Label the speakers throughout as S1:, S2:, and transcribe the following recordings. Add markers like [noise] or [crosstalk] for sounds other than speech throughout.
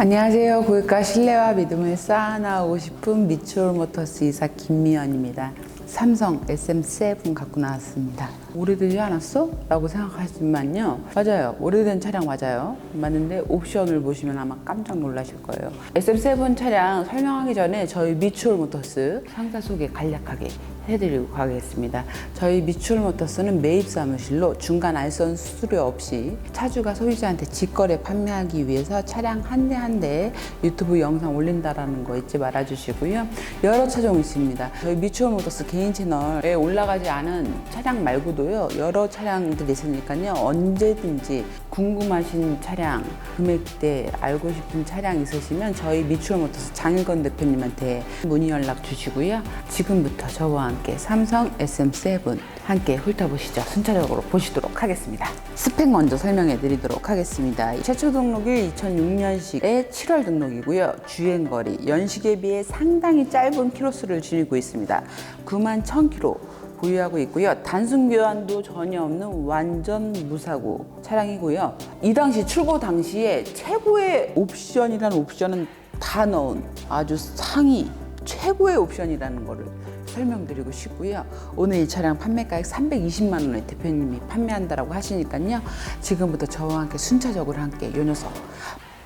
S1: 안녕하세요. 고객과 신뢰와 믿음을 쌓아나오고 싶은 미추홀 모터스 이사 김미연입니다. 삼성 SM7 갖고 나왔습니다. 오래되지 않았어? 라고 생각하시지만요. 맞아요. 오래된 차량 맞아요. 맞는데 옵션을 보시면 아마 깜짝 놀라실 거예요. SM7 차량 설명하기 전에 저희 미추홀 모터스 상사 소개 간략하게 해드리고 가겠습니다. 저희 미추홀 모터스는 매입 사무실로 중간 알선 수수료 없이 차주가 소유자한테 직거래 판매하기 위해서 차량 한 대 한 대 유튜브 영상 올린다라는 거 잊지 말아주시고요. 여러 차종 있습니다. 저희 미추홀 모터스 개인 채널에 올라가지 않은 차량 말고도 요 여러 차량들이 있으니까요 언제든지 궁금하신 차량 금액대 알고 싶은 차량 있으시면 저희 미추홀 모터스 장일건 대표님한테 문의 연락 주시고요. 지금부터 저와 함께 삼성 SM7 함께 훑어보시죠. 순차적으로 보시도록 하겠습니다. 스펙 먼저 설명해 드리도록 하겠습니다. 최초 등록일 2006년식의 7월 등록이고요. 주행거리, 연식에 비해 상당히 짧은 키로수를 지니고 있습니다. 9만 1000km 보유하고 있고요. 단순 교환도 전혀 없는 완전 무사고 차량이고요. 이 당시 출고 당시에 최고의 옵션이라는 옵션은 다 넣은 아주 상위 최고의 옵션이라는 거를 설명드리고 싶고요. 오늘 이 차량 판매가액 320만 원에 대표님이 판매한다라고 하시니까요. 지금부터 저와 함께 순차적으로 함께 이 녀석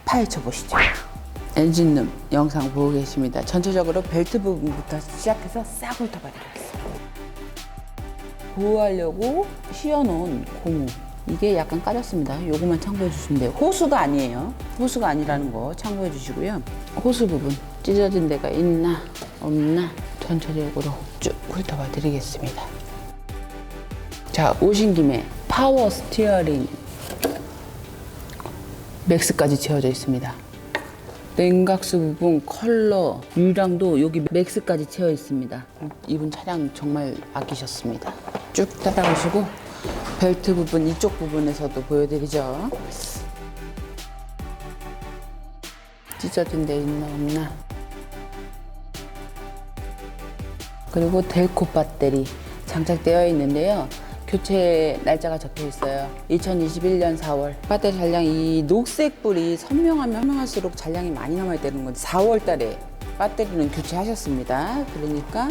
S1: 파헤쳐 보시죠. 엔진룸 영상 보고 계십니다. 전체적으로 벨트 부분부터 시작해서 싹 훑어봐 드리겠습니다. 보호하려고 씌워놓은 고무 이게 약간 까졌습니다. 요거만 참고해 주시면 돼요. 호수가 아니에요. 호수가 아니라는 거 참고해 주시고요. 호수 부분 찢어진 데가 있나 없나 전체적으로 쭉 훑어봐 드리겠습니다. 자 오신 김에 파워 스티어링 맥스까지 채워져 있습니다. 냉각수 부분 컬러 유량도 여기 맥스까지 채워 있습니다. 이분 차량 정말 아끼셨습니다. 쭉 따라오시고 벨트 부분 이쪽 부분에서도 보여드리죠. 찢어진 데 있나 없나. 그리고 델코 배터리 장착되어 있는데요. 교체 날짜가 적혀 있어요. 2021년 4월. 배터리 잔량 이 녹색 불이 선명하면 선명할수록 잔량이 많이 남아야 되는 건데 4월 달에 배터리는 교체하셨습니다. 그러니까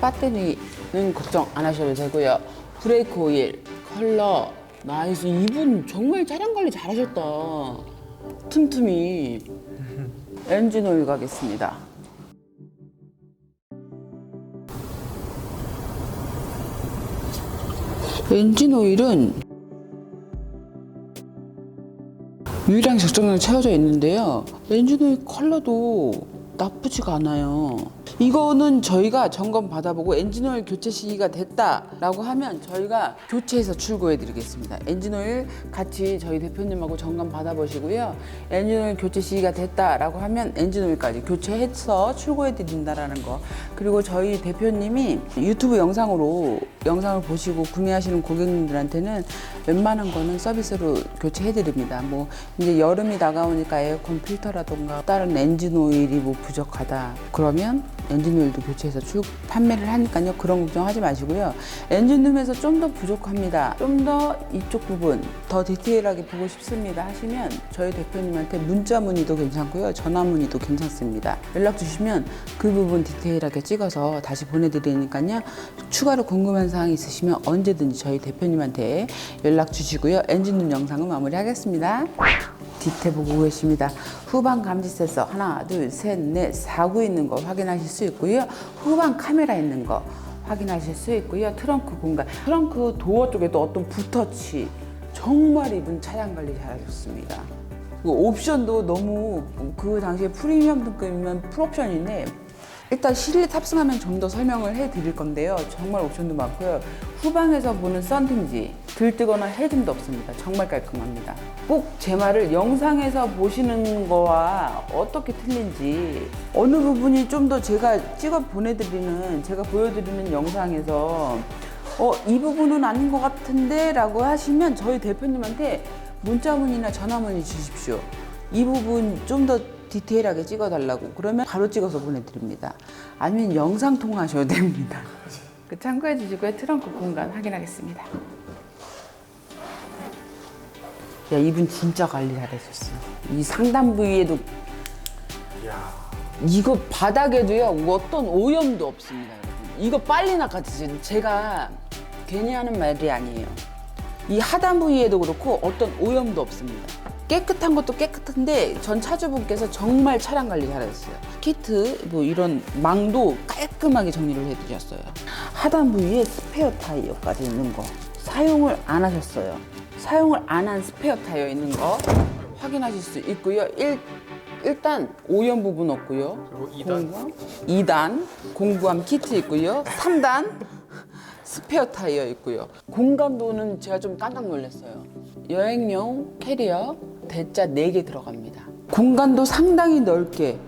S1: 배터리는 걱정 안 하셔도 되고요. 브레이크 오일, 컬러, 나이스. 이분 정말 차량 관리 잘하셨다. 틈틈이. 엔진 오일 가겠습니다. 엔진 오일은 유리랑 적정량 채워져 있는데요. 엔진 오일 컬러도 나쁘지가 않아요. 이거는 저희가 점검 받아보고 엔진 오일 교체 시기가 됐다라고 하면 저희가 교체해서 출고해 드리겠습니다. 엔진 오일 같이 저희 대표님하고 점검 받아보시고요. 엔진 오일 교체 시기가 됐다라고 하면 엔진 오일까지 교체해서 출고해 드린다라는 거. 그리고 저희 대표님이 유튜브 영상으로 영상을 보시고 구매하시는 고객님들한테는 웬만한 거는 서비스로 교체해 드립니다. 뭐 이제 여름이 다가오니까 에어컨 필터라던가 다른 엔진 오일이 뭐 부족하다. 그러면 엔진 오일도 교체해서 쭉 판매를 하니까요. 그런 걱정하지 마시고요. 엔진룸에서 좀 더 부족합니다. 좀 더 이쪽 부분 더 디테일하게 보고 싶습니다 하시면 저희 대표님한테 문자 문의도 괜찮고요. 전화 문의도 괜찮습니다. 연락 주시면 그 부분 디테일하게 찍어서 다시 보내드리니까요. 추가로 궁금한 사항이 있으시면 언제든지 저희 대표님한테 연락 주시고요. 엔진룸 영상은 마무리하겠습니다. 뒤태 보고 계십니다. 후방 감지 센서 하나, 둘, 셋, 넷, 사구 있는 거 확인하실 수 있고요. 후방 카메라 있는 거 확인하실 수 있고요. 트렁크 공간, 트렁크 도어 쪽에도 어떤 붓터치 정말 이분 차량 관리 잘하셨습니다. 그 옵션도 너무 그 당시에 프리미엄 등급이면 풀옵션인데 일단 실내 탑승하면 좀 더 설명을 해드릴 건데요. 정말 옵션도 많고요. 후방에서 보는 썬팅지 들뜨거나 헤딩도 없습니다. 정말 깔끔합니다. 꼭 제 말을 영상에서 보시는 거와 어떻게 틀린지 어느 부분이 좀 더 제가 찍어 보내드리는 제가 보여드리는 영상에서 어 이 부분은 아닌 것 같은데 라고 하시면 저희 대표님한테 문자 문의나 전화 문의 주십시오. 이 부분 좀 더 디테일하게 찍어달라고 그러면 바로 찍어서 보내드립니다. 아니면 영상 통화하셔도 됩니다. 그 참고해 주시고요. 트렁크 공간 확인하겠습니다. 야 이분 진짜 관리 잘하셨어. 이 상단 부위에도 이거 바닥에도요 어떤 오염도 없습니다 여러분 이거 빨리 낚아지지 제가 괜히 하는 말이 아니에요 이 하단 부위에도 그렇고 어떤 오염도 없습니다 깨끗한 것도 깨끗한데 전 차주분께서 정말 차량 관리 잘하셨어요. 키트 뭐 이런 망도 깔끔하게 정리를 해드렸어요. 하단 부 위에 스페어 타이어까지 있는 거 사용을 안 하셨어요. 사용을 안 한 스페어 타이어 있는 거 확인하실 수 있고요. 일, 일단 오염 부분 없고요.
S2: 그리고 이단.
S1: 공구함? 2단. 공구함 키트 있고요. 3단 스페어 타이어 있고요. 공간도는 제가 좀 깜짝 놀랐어요. 여행용 캐리어 대자 4개 들어갑니다. 공간도 상당히 넓게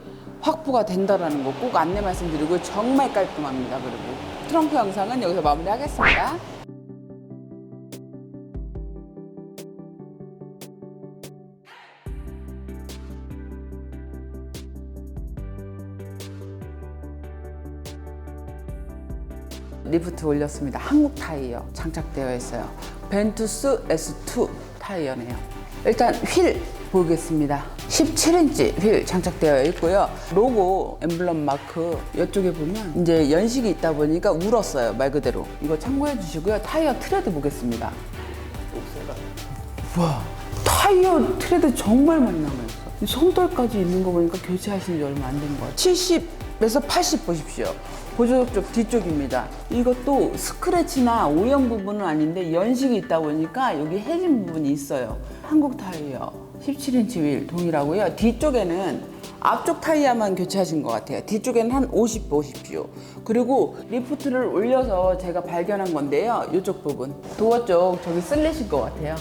S1: 확보가 된다라는 거 꼭 안내 말씀드리고 정말 깔끔합니다. 그리고 트렁크 영상은 여기서 마무리하겠습니다. 리프트 올렸습니다. 한국 타이어 장착되어 있어요. 벤투스 S2 타이어네요. 일단 휠 보겠습니다. 17인치 휠 장착되어 있고요. 로고 엠블럼 마크 이쪽에 보면 이제 연식이 있다 보니까 울었어요. 말 그대로. 이거 참고해 주시고요. 타이어 트레드 보겠습니다. 와 타이어 트레드 정말 많이 남아있어 손돌까지 있는 거 보니까 교체하신 지 얼마 안된거 같아요 70에서 80 보십시오 보조석 쪽 뒤쪽입니다 이것도 스크래치나 오염 부분은 아닌데 연식이 있다 보니까 여기 해진 부분이 있어요 한국 타이어 17인치 휠 동일하고요 뒤쪽에는 앞쪽 타이어만 교체하신 것 같아요. 뒤쪽에는 한 50 보십시오. 그리고 리프트를 올려서 제가 발견한 건데요. 이쪽 부분. 도어 쪽 저기 쓸리실 것 같아요.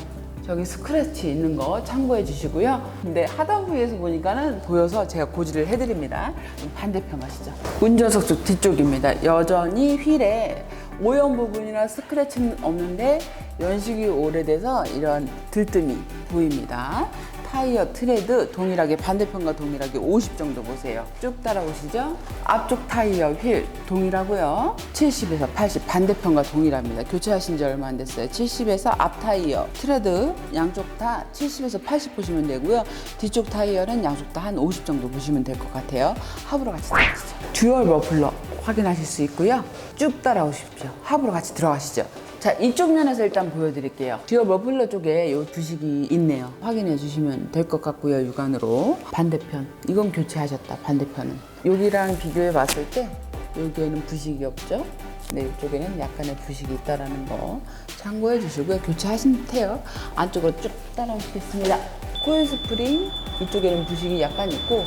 S1: 저기 스크래치 있는 거 참고해 주시고요. 근데 하단부에서 보니까는 보여서 제가 고지를 해드립니다. 반대편 가시죠. 운전석 쪽 뒤쪽입니다. 여전히 휠에 오염 부분이나 스크래치는 없는데 연식이 오래돼서 이런 들뜸이 보입니다. 타이어 트레드 동일하게 반대편과 동일하게 50 정도 보세요. 쭉 따라오시죠. 앞쪽 타이어 휠 동일하고요. 70에서 80 반대편과 동일합니다. 교체하신 지 얼마 안 됐어요. 70에서 앞 타이어 트레드 양쪽 다 70에서 80 보시면 되고요. 뒤쪽 타이어는 양쪽 다 한 50 정도 보시면 될 것 같아요. 합으로 같이 들어가시죠. 듀얼 머플러 확인하실 수 있고요. 쭉 따라오십시오. 합으로 같이 들어가시죠. 자 이쪽 면에서 일단 보여드릴게요. 듀얼 머플러 쪽에 요 부식이 있네요. 확인해 주시면 될 것 같고요 육안으로. 반대편. 이건 교체하셨다 반대편은. 여기랑 비교해 봤을 때 여기에는 부식이 없죠? 네 이쪽에는 약간의 부식이 있다라는 거 참고해 주시고요. 교체하신 태요. 안쪽으로 쭉 따라오시겠습니다. 코일 스프링 이쪽에는 부식이 약간 있고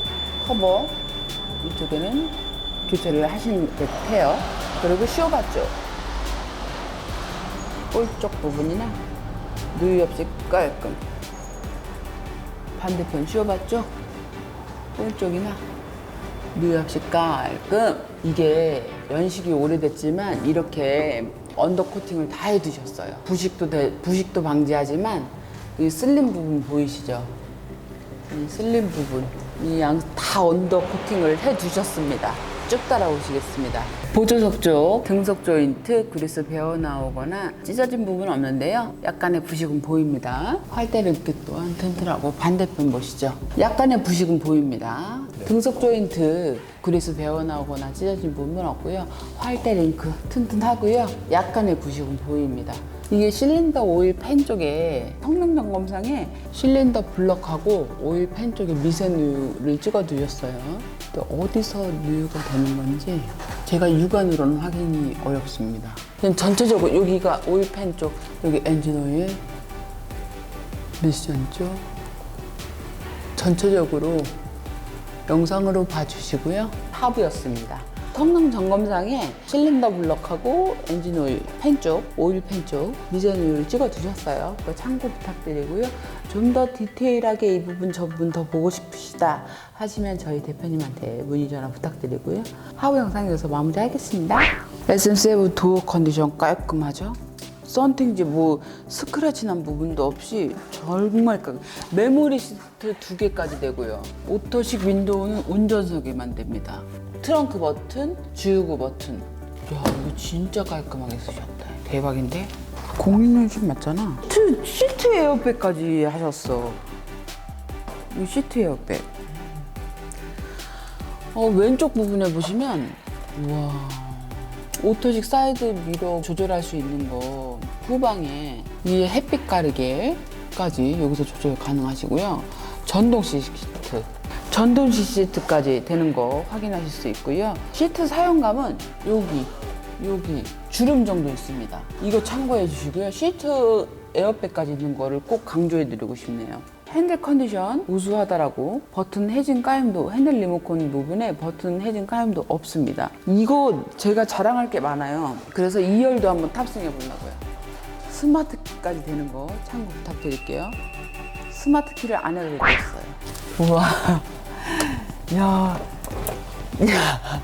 S1: 커버 이쪽에는 교체를 하신 듯해요. 그리고 시어바 쪽 볼 쪽 부분이나 누유 없이 깔끔 반대편 씌워봤죠? 볼 쪽이나 누유 없이 깔끔 이게 연식이 오래됐지만 이렇게 언더 코팅을 다 해두셨어요 부식도 돼- 부식도 방지하지만 이 쓸린 부분 보이시죠? 이 쓸린 부분 이 양 다 언더 코팅을 해 두셨습니다. 쭉 따라오시겠습니다. 보조석 쪽 등속 조인트 그리스 베어 나오거나 찢어진 부분 없는데요. 약간의 부식은 보입니다. 활대 링크 또한 튼튼하고 반대편 보시죠. 약간의 부식은 보입니다. 등속 조인트 그리스 베어 나오거나 찢어진 부분 없고요. 활대 링크 튼튼하고요. 약간의 부식은 보입니다. 이게 실린더 오일 팬 쪽에 성능 점검상에 실린더 블럭하고 오일 팬 쪽에 미세누유를 찍어 두셨어요. 근데 어디서 누유가 되는 건지 제가 육안으로는 확인이 어렵습니다. 그냥 전체적으로 여기가 오일 팬 쪽, 여기 엔진 오일, 미션 쪽 전체적으로 영상으로 봐주시고요. 하부였습니다. 성능 점검상에 실린더 블럭하고 엔진 오일 팬 쪽, 오일 팬 쪽 미전 오일을 찍어 두셨어요. 그거 참고 부탁드리고요. 좀 더 디테일하게 이 부분 저 부분 더 보고 싶으시다 하시면 저희 대표님한테 문의 전화 부탁드리고요. 하부 영상 여기서 마무리하겠습니다. SM7 도어 컨디션 깔끔하죠? 썬팅지 뭐 스크래치 난 부분도 없이 정말 깔끔. 메모리 시트 두 개까지 되고요. 오토식 윈도우는 운전석에만 됩니다. 트렁크 버튼, 주유구 버튼. 야 이거 진짜 깔끔하게 쓰셨다. 대박인데? 공인연식 맞잖아. 시트, 시트 에어백까지 하셨어. 이 시트 에어백. 어, 왼쪽 부분에 보시면 우와 오토식 사이드 미러 조절할 수 있는 거 후방에 위에 햇빛 가르개까지 여기서 조절 가능하시고요. 전동 시트, 전동 시트까지 되는 거 확인하실 수 있고요. 시트 사용감은 여기, 여기 주름 정도 있습니다. 이거 참고해 주시고요. 시트 에어백까지 있는 거를 꼭 강조해 드리고 싶네요. 핸들 컨디션 우수하다라고 버튼 해진 까임도 핸들 리모컨 부분에 버튼 해진 까임도 없습니다. 이거 제가 자랑할 게 많아요. 그래서 2열도 한번 탑승해 보려고요. 스마트 키까지 되는 거 참고 부탁드릴게요. 스마트 키를 안에다 대고 있어요. 우와. [laughs] 야. 야.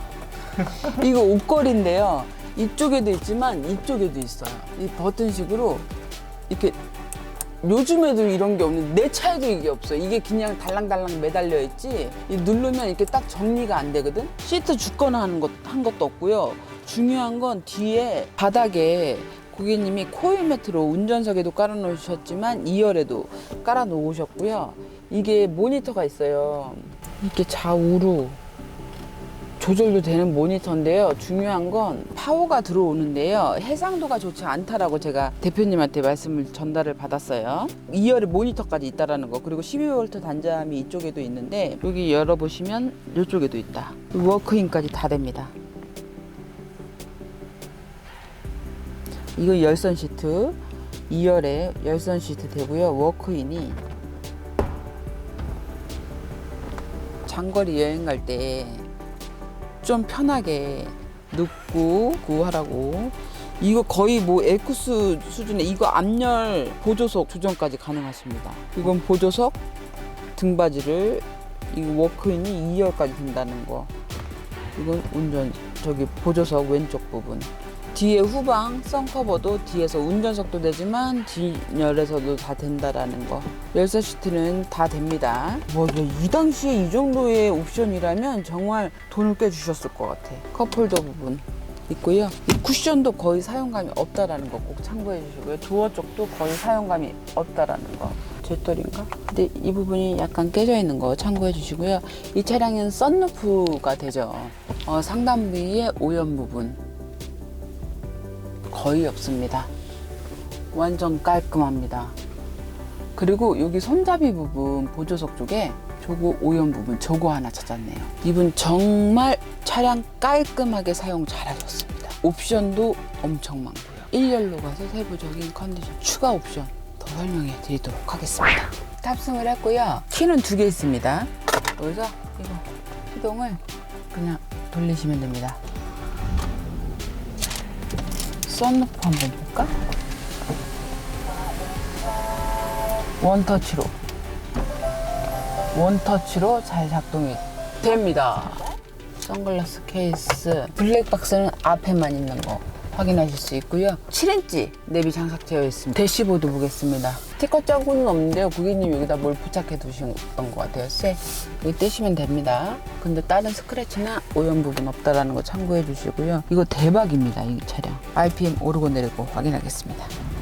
S1: [laughs] 이거 옷걸이인데요. 이쪽에도 있지만 이쪽에도 있어요. 이 버튼식으로 이렇게 요즘에도 이런 게 없는데 내 차에도 이게 없어. 이게 그냥 달랑달랑 매달려 있지. 이 누르면 이렇게 딱 정리가 안 되거든. 시트 죽거나 하는 것 한 것도 없고요. 중요한 건 뒤에 바닥에 고객님이 코일 매트로 운전석에도 깔아 놓으셨지만 2열에도 깔아 놓으셨고요. 이게 모니터가 있어요. 이렇게 좌우로 조절도 되는 모니터인데요. 중요한 건 파워가 들어오는데요. 해상도가 좋지 않다라고 제가 대표님한테 말씀을 전달을 받았어요. 2열에 모니터까지 있다라는 거. 그리고 12V 단자함이 이쪽에도 있는데 여기 열어보시면 이쪽에도 있다. 워크인까지 다 됩니다. 이거 열선 시트 2열에 열선 시트 되고요. 워크인이 장거리 여행 갈때 좀 편하게 눕고 구하라고 이거 거의 뭐 에쿠스 수준의 이거 앞열 보조석 조정까지 가능하십니다. 이건 보조석 등받이를 이거 워크인이 2열까지 된다는 거. 이건 운전 저기 보조석 왼쪽 부분. 뒤에 후방 선커버도 뒤에서 운전석도 되지만 뒷열에서도 다 된다라는 거. 열쇠 시트는 다 됩니다. 뭐, 이 당시에 이 정도의 옵션이라면 정말 돈을 꽤 주셨을 것 같아. 컵홀더 부분 있고요. 이 쿠션도 거의 사용감이 없다라는 거 꼭 참고해 주시고요. 도어 쪽도 거의 사용감이 없다라는 거. 제떨인가? 근데 이 부분이 약간 깨져 있는 거 참고해 주시고요. 이 차량은 썬루프가 되죠. 어, 상단 부위의 오염 부분. 거의 없습니다. 완전 깔끔합니다. 그리고 여기 손잡이 부분 보조석 쪽에 저거 오염 부분 저거 하나 찾았네요. 이분 정말 차량 깔끔하게 사용 잘하셨습니다. 옵션도 엄청 많고요. 1열로 가서 세부적인 컨디션 추가 옵션 더 설명해 드리도록 하겠습니다. 탑승을 했고요. 키는 두 개 있습니다. 여기서 이거 시동을 그냥 돌리시면 됩니다. 썬루프 한번 볼까? 원터치로 원터치로 잘 작동이 됩니다. 선글라스 케이스 블랙박스는 앞에만 있는 거 확인하실 수 있고요. 7인치 내비 장착되어 있습니다. 대시보드 보겠습니다. 스티커 자국은 없는데요. 고객님 여기다 뭘 부착해 두신 것 같아요. 쇠. 여기 떼시면 됩니다. 근데 다른 스크래치나 오염 부분 없다라는 거 참고해 주시고요. 이거 대박입니다. 이 차량. RPM 오르고 내리고 확인하겠습니다.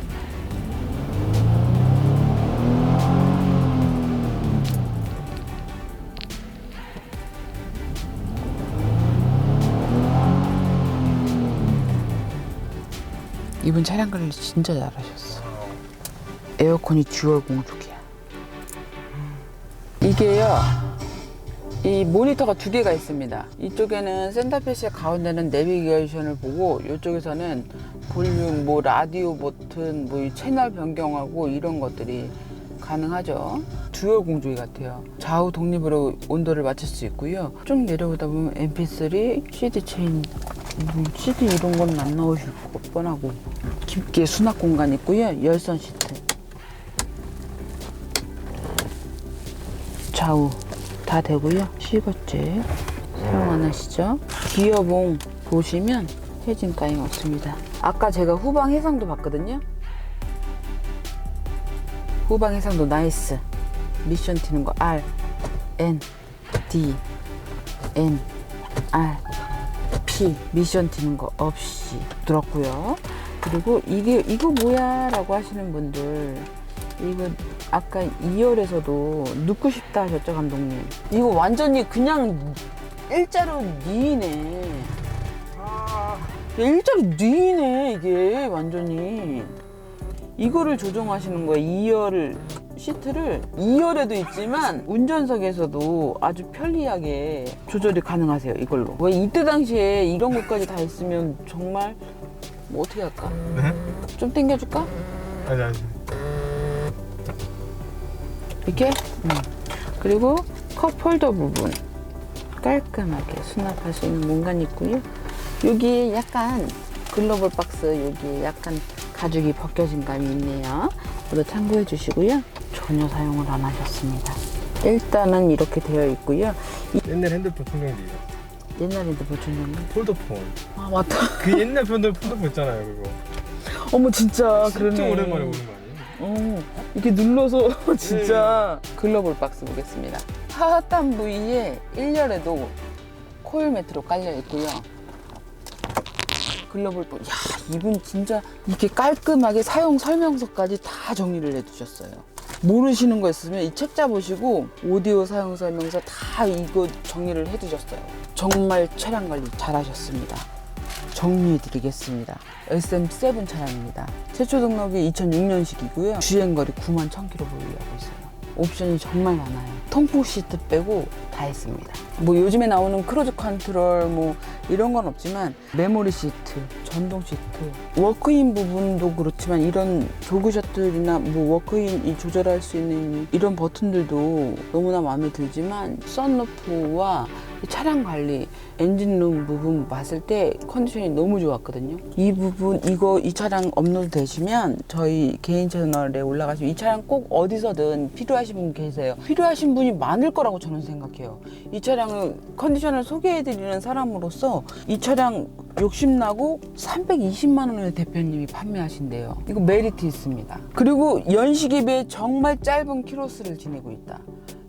S1: 이분 차량 관리 진짜 잘하셨어. 에어컨이 듀얼 공조기야. 이게요. 이 모니터가 두 개가 있습니다. 이쪽에는 센터페시의 가운데는 내비게이션을 보고 이쪽에서는 볼륨, 뭐 라디오 버튼, 뭐이 채널 변경하고 이런 것들이 가능하죠. 듀얼 공조기 같아요. 좌우 독립으로 온도를 맞출 수 있고요. 좀 내려오다 보면 MP3, CD 체인, 뭐 CD 이런 건 안 나오실 거 뻔하고 깊게 수납 공간 있고요. 열선 시트. 좌우 다 되고요. 시거제 사용 안 하시죠? 기어봉 보시면 해진 까임 없습니다. 아까 제가 후방 해상도 봤거든요. 후방 해상도 나이스. 미션 튀는 거 R, N, D, N, R, P. 미션 튀는 거 없이 들었고요. 그리고 이게 이거 뭐야라고 하시는 분들 이거 아까 2열에서도 눕고 싶다 하셨죠 감독님 이거 완전히 그냥 일자로.
S2: 아,
S1: 일자로 뉘네 이게 완전히. 이거를 조정하시는 거예요. 2열 시트를 2열에도 있지만 운전석에서도 아주 편리하게 조절이 가능하세요. 이걸로. 왜 이때 당시에 이런 것까지 다 있으면 정말 뭐 어떻게 할까?
S2: 네?
S1: 좀 당겨줄까?
S2: 아니 아니.
S1: 이렇게 음. 그리고 컵 홀더 부분 깔끔하게 수납할 수 있는 공간이 있고요 여기에 약간 글로벌 박스 여기에 약간 가죽이 벗겨진 감이 있네요 이거 참고해 주시고요 전혀 사용을 안 하셨습니다 일단은 이렇게 되어 있고요
S2: 옛날 핸드폰 충전기,
S1: 옛날에 핸드폰 충전기
S2: 폴더폰.
S1: 아 맞다
S2: 그 옛날 편들 폴더폰 있잖아요, 그거.
S1: 어머 진짜
S2: 진짜
S1: 그러네
S2: 오랜만에 오는 거 아니에요?
S1: 어, 이렇게 눌러서 [laughs] 진짜 글로벌 박스 보겠습니다. 하단 부위에 1열에도 코일 매트로 깔려 있고요. 글로벌. 야, 이분 진짜 이렇게 깔끔하게 사용 설명서까지 다 정리를 해 두셨어요. 모르시는 거 있으면 이 책 잡으시고 오디오 사용 설명서 다 이거 정리를 해 두셨어요. 정말 차량 관리 잘 하셨습니다. 정리해 드리겠습니다. SM7 차량입니다. 최초 등록이 2006년식이고요. 주행거리 9만 1000km 보유하고 있어요. 옵션이 정말 많아요. 통풍 시트 빼고 다 했습니다. 뭐 요즘에 나오는 크루즈 컨트롤 뭐 이런 건 없지만 메모리 시트, 전동 시트, 워크인 부분도 그렇지만 이런 조그 셔틀이나 뭐 워크인이 조절할 수 있는 이런 버튼들도 너무나 마음에 들지만 썬루프와 이 차량 관리, 엔진룸 부분 봤을 때 컨디션이 너무 좋았거든요. 이 부분, 이거, 이 차량 업로드 되시면 저희 개인 채널에 올라가시면 이 차량 꼭 어디서든 필요하신 분 계세요. 필요하신 분이 많을 거라고 저는 생각해요. 이 차량을 컨디션을 소개해드리는 사람으로서 이 차량 욕심나고 320만 원의 대표님이 판매하신대요. 이거 메리트 있습니다. 그리고 연식에 비해 정말 짧은 키로수를 지니고 있다.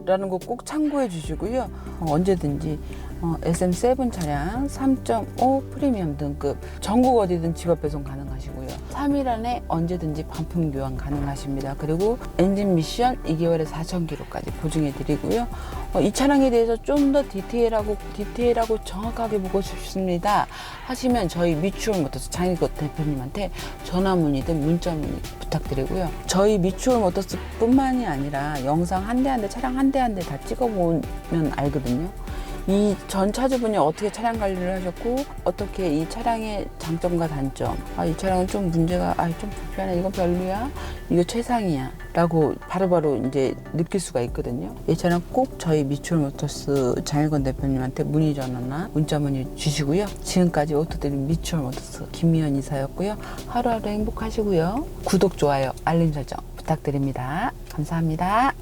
S1: 라는 거 꼭 참고해 주시고요. 어, 언제든지 어, SM7 차량 3.5 프리미엄 등급 전국 어디든 직업 배송 가능하시고요. 3일 안에 언제든지 반품 교환 가능하십니다. 그리고 엔진 미션 2개월에 4,000km까지 보증해 드리고요. 어, 이 차량에 대해서 좀 더 디테일하고 디테일하고 정확하게 보고 싶습니다. 하시면 저희 미추홀 모터스 장일것 대표님한테 전화 문의든 문자 문의 부탁드리고요. 저희 미추홀 모터스뿐만이 아니라 영상 한 대 한 대 차량 한 대 한 대 다 찍어보면 알거든요. 이 전 차주분이 어떻게 차량 관리를 하셨고 어떻게 이 차량의 장점과 단점? 아 이 차량은 좀 문제가 아 좀 불편해. 이건 별로야? 이거 최상이야. 라고 바로바로 이제 느낄 수가 있거든요. 이 차량 꼭 저희 미추홀 모터스 장일건 대표님한테 문의 전화나 문자 문의 주시고요. 지금까지 오토드림 미추홀 모터스 김미연 이사였고요. 하루하루 행복하시고요. 구독 좋아요 알림 설정 부탁드립니다. 감사합니다